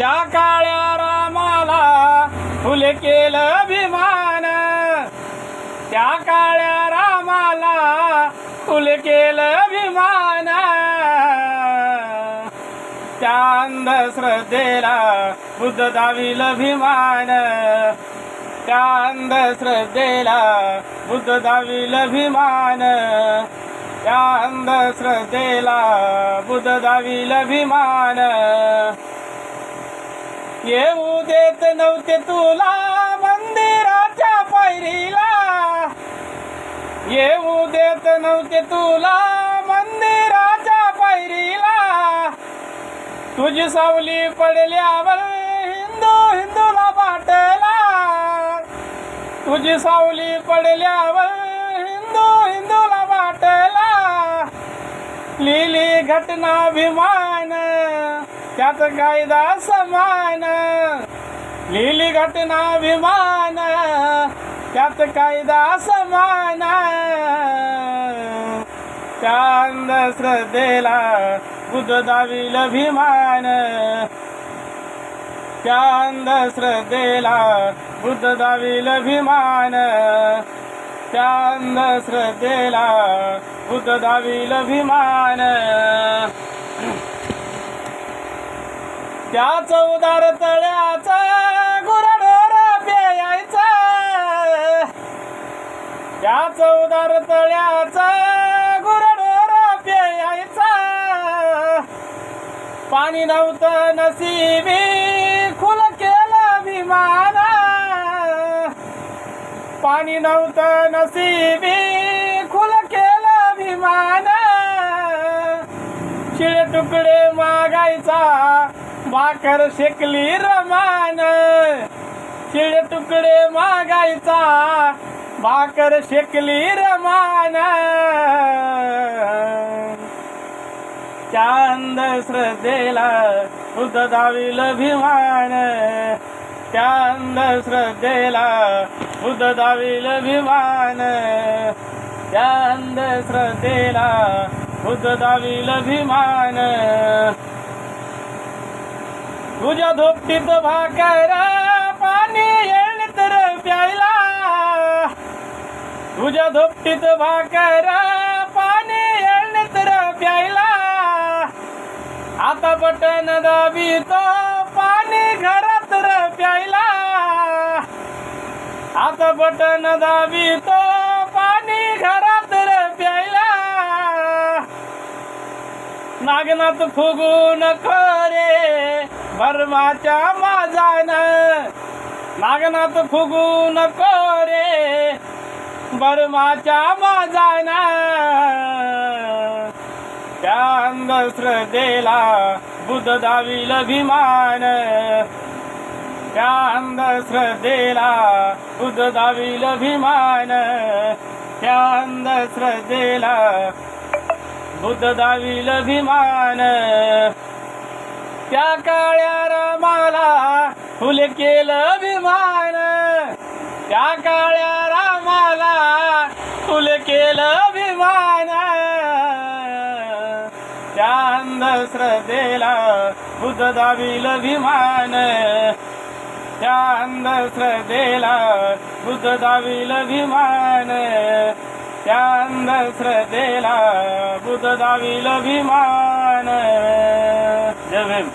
त्या काळ्या रामाला फुले केलं अभिमान. त्या काळ्या रामाला फुले केलं अभिमान. त्या अंधश्रद्धेला बुद्ध दाविल अभिमान. त्या अंधश्रद्धेला बुद्ध दाविल अभिमान. त्या अंधश्रद्धेला बुद्ध दाविल अभिमान. येऊ देत नव्हते तुला मंदिराच्या पायरीला. येऊ देत नव्हते तुला मंदिराच्या पायरीला. तुझी सावली पडल्यावर हिंदू हिंदूला बाटला. तुझी सावली पडल्यावर हिंदू हिंदूला बाटला. लिहिली घटना अभिमान त्यात कायदा समान लिहिली घटना विमान त्यात कायदा समान. त्या अंधश्रद्धेला बुद्ध दाविल अभिमान. त्या अंधश्रद्धेला बुद्ध दाविल अभिमान. त्या अंधश्रद्धेला बुद्ध दाविल अभिमान. त्या चौदार तळ्याचा गुरडोर प्यायचा. त्या चौदार तळ्याचा गुरडोर प्यायचा. पाणी नव्हतं नशिबी खुल केलं विमान. पाणी नव्हतं नशिबी खुल केलं विमान. शिळे तुकडे मागायचा भाकर शेकली रमान. शिळे तुकडे मागायचा. भाकर शेकली रमान. चांद श्रद्धेला उद दाविल अभिमान. चांद श्रद्धेला उद दाविल अभिमान. चांद श्रद्धेला उद दाविल अभिमान. तुझ्या धोपटीत भाकर पाणी येईल तर प्यायला. तुझ्या धोपटीत भाकर पाणी येईल तर प्यायला. आता बटन दाबी तो पाणी घरात र प्यायला. आता बटन दाबी तो पाणी घरात र प्यायला. नागनाथ फुगू नको धर्माच्या माझान नागनाथ नको रे बर्माच्या माझान त्या अंधश्रद्धेला बुद्ध दावील अभिमान. त्या अंधश्रद्धेला बुद्ध दावील अभिमान. त्या अंधश्रद्धेला बुद्ध दावील अभिमान. त्या काळ्या रामाला फुल केलं अभिमान त्या काळ्या रामाला फुल केलं अभिमान त्या अंधश्रद्धेला बुद्ध दाविल अभिमान त्या अंधश्रद्धेला बुद्ध दाविल अभिमान त्या अंधश्रद्धेला बुद्ध दाविल अभिमान जय भीम.